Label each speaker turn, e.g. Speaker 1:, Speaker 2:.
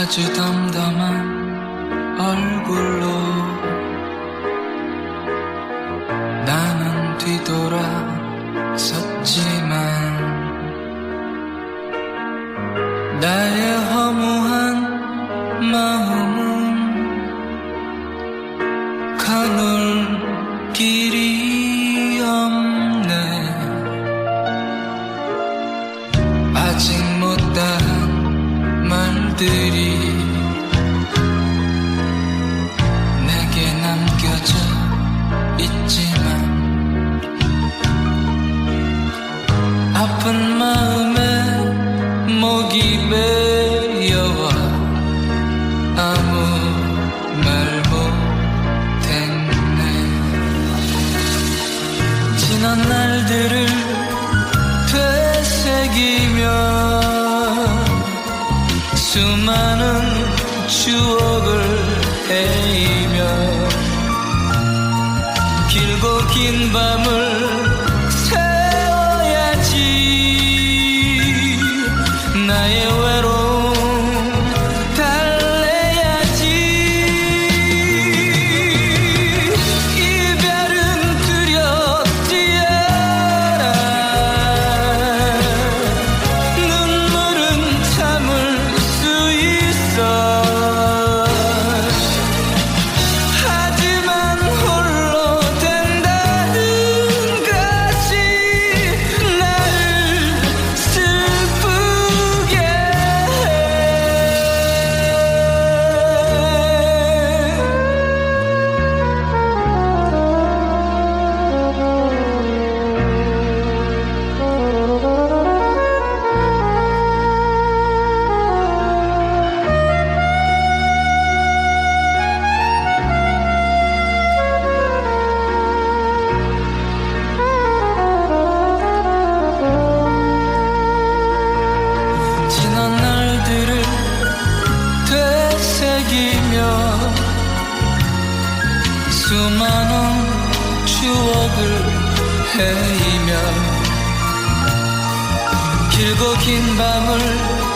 Speaker 1: 아주 담담한 얼굴로 나는 뒤돌아 섰지만 나의 아픈 마음에 목이 베어와 아무 말 못했네. 지난 날들을 되새기며 수많은 추억을 헤이며 길고 긴 밤을 수많은 추억을 헤이며 길고 긴 밤을